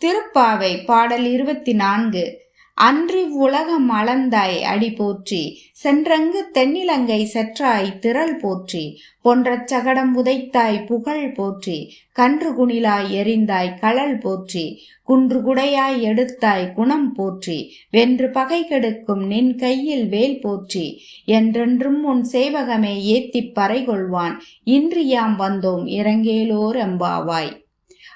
திருப்பாவை பாடல் இருபத்தி நான்கு. அன்றி உலகம் அளந்தாய் அடி போற்றி சென்றங்கு தென்னிலங்கை செற்றாய் திரள் போற்றி பொன்றச் சகடம் உதைத்தாய் புகழ் போற்றி கன்று குணிலாய் எரிந்தாய் களல் போற்றி குன்று குடையாய் எடுத்தாய் குணம் போற்றி வென்று பகை கெடுக்கும் நின் கையில் வேல் போற்றி என்றென்றும் உன் சேவகமே ஏத்திப் பறை கொள்வான் இன்று யாம் வந்தோம் இறங்கேலோர் எம்பாவாய்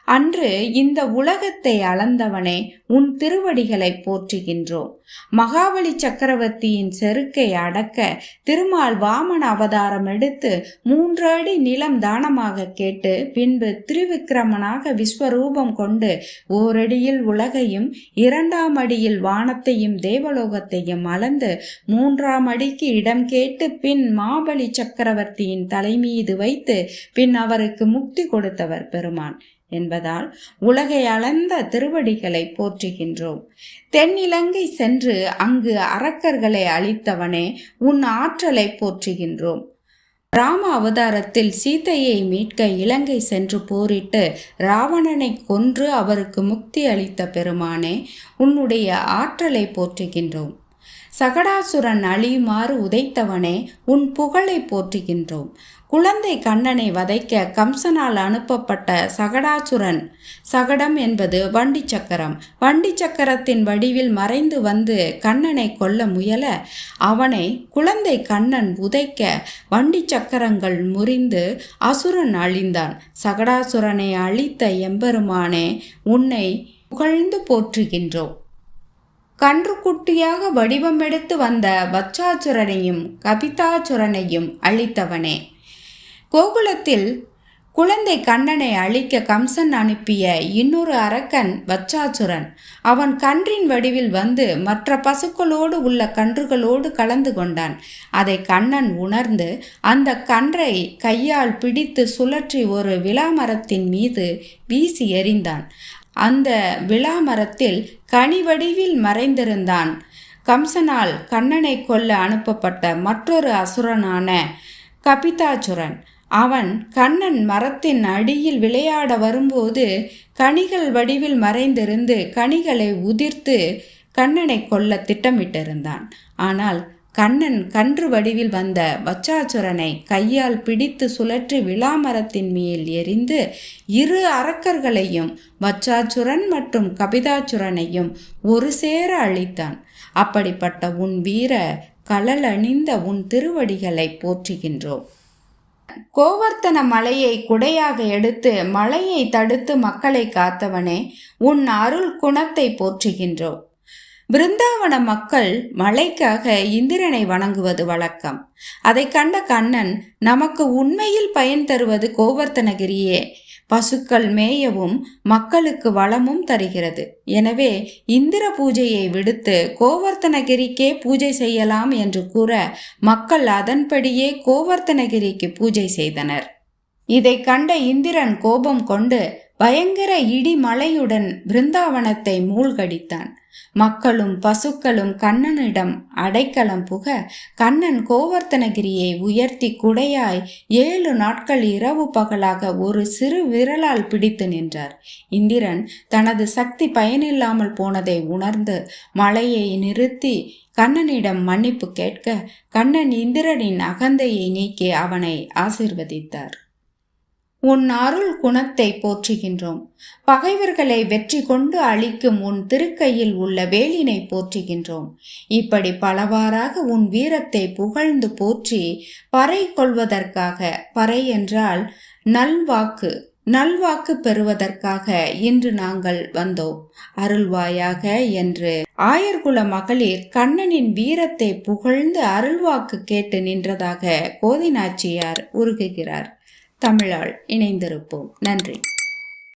அன்று இந்த உலகத்தை அளந்தவனே உன் திருவடிகளை போற்றுகின்றோம் மகாபலி சக்கரவர்த்தியின் செருக்கை அடக்க திருமால் வாமன அவதாரம் எடுத்து மூன்று அடி நிலம் தானமாக கேட்டு பின்பு திருவிக்கிரமனாக விஸ்வரூபம் கொண்டு ஓரடியில் உலகையும் இரண்டாம் அடியில் வானத்தையும் தேவலோகத்தையும் அளந்து மூன்றாம் அடிக்கு இடம் கேட்டு பின் மாபலி சக்கரவர்த்தியின் தலைமீது வைத்து பின் அவருக்கு முக்தி கொடுத்தவர் பெருமான். என்பதால் உலகை அளந்த திருவடிகளை போற்றுகின்றோம். தென்னிலங்கை சென்று அங்கு அரக்கர்களை அழித்தவனே உன் ஆற்றலை போற்றுகின்றோம். ராம அவதாரத்தில் சீதையை மீட்க இலங்கை சென்று போரிட்டு ராவணனை கொன்று அவருக்கு முக்தி அளித்த பெருமானே உன்னுடைய ஆற்றலை போற்றுகின்றோம். சகடாசுரன் அழியுமாறு உதைத்தவனே உன் புகழை போற்றுகின்றோம். குழந்தை கண்ணனை வதைக்க கம்சனால் அனுப்பப்பட்ட சகடாசுரன் சகடம் என்பது வண்டி சக்கரம். வண்டி சக்கரத்தின் வடிவில் மறைந்து வந்து கண்ணனை கொல்ல முயல அவனை குழந்தை கண்ணன் உதைக்க வண்டி சக்கரங்கள் முறிந்து அசுரன் அழிந்தான். சகடாசுரனை அழித்த எம்பெருமானே உன்னை புகழ்ந்து போற்றுகின்றோம். கன்றுக்குட்டியாக வடிவமெடுத்து வந்த வச்சாசுரனையும் கபிதாசுரனையும் அழித்தவனே. கோகுலத்தில் குழந்தை கண்ணனை அழிக்க கம்சன் அனுப்பிய இன்னொரு அரக்கன் வச்சாசுரன். அவன் கன்றின் வடிவில் வந்து மற்ற பசுக்களோடு உள்ள கன்றுகளோடு கலந்து கொண்டான். அதை கண்ணன் உணர்ந்து அந்த கன்றை கையால் பிடித்து சுழற்றி ஒரு விளாமரத்தின் மீது வீசி எறிந்தான். அந்த விளாமரத்தில் கனி வடிவில் மறைந்திருந்தான். கம்சனால் கண்ணனை கொல்ல அனுப்பப்பட்ட மற்றொரு அசுரனான கபிதாசுரன். அவன் கண்ணன் மரத்தின் அடியில் விளையாட வரும்போது கனிகள் வடிவில் மறைந்திருந்து கனிகளை உதிர்த்து கண்ணனை கொல்ல திட்டமிட்டிருந்தான். ஆனால் கண்ணன் கன்று வடிவில் வந்த வச்சாசுரனை கையால் பிடித்து சுழற்றி விளாமரத்தின் மேல் எரிந்து இரு அரக்கர்களையும் வச்சாசுரன் மற்றும் கபிதாசுரனையும் ஒரு சேர அழித்தான். அப்படிப்பட்ட உன் வீர கலல் அணிந்த உன் திருவடிகளை போற்றுகின்றோம். கோவர்த்தன மலையை குடையாக எடுத்து மலையை தடுத்து மக்களை காத்தவனே உன் அருள் குணத்தை போற்றுகின்றோம் பிருந்தாவன மக்கள் மலைக்காக இந்திரனை வணங்குவது வழக்கம். அதை கண்ட கண்ணன் நமக்கு உண்மையில் பயன் தருவது கோவர்த்தனகிரியே பசுக்கள் மேயவும் மக்களுக்கு வளமும் தருகிறது. எனவே இந்திர பூஜையை விடுத்து கோவர்த்தனகிரிக்கே பூஜை செய்யலாம் என்று கூற மக்கள் அதன்படியே கோவர்த்தனகிரிக்கு பூஜை செய்தனர். இதை கண்ட இந்திரன் கோபம் கொண்டு பயங்கர இடிமலையுடன் பிருந்தாவனத்தை மூழ்கடித்தான். மக்களும் பசுக்களும் கண்ணனிடம் அடைக்கலம் புக கண்ணன் கோவர்த்தனகிரியை உயர்த்தி குடையாய் ஏழு நாட்கள் இரவு பகலாக ஒரு சிறு விரலால் பிடித்து நின்றார். இந்திரன் தனது சக்தி பயனில்லாமல் போனதை உணர்ந்து மலையை நிறுத்தி கண்ணனிடம் மன்னிப்பு கேட்க கண்ணன் இந்திரனின் அகந்தையை நீக்கி அவனை ஆசிர்வதித்தார். உன் அருள் குணத்தை போற்றுகின்றோம். பகைவர்களை வெற்றி கொண்டு அழிக்கும் உன் திருக்கையில் உள்ள வேலினை போற்றுகின்றோம். இப்படி பலவாறாக உன் வீரத்தை புகழ்ந்து போற்றி பறை கொள்வதற்காக பறை என்றால் நல்வாக்கு நல்வாக்கு பெறுவதற்காக இன்று நாங்கள் வந்தோம். அருள்வாயாக என்று ஆயர்குல மகளிர் கண்ணனின் வீரத்தை புகழ்ந்து அருள்வாக்கு கேட்டு நின்றதாக கோதிநாச்சியார் உருகுகிறார். தமிழால் இணைந்திருப்போம். நன்றி.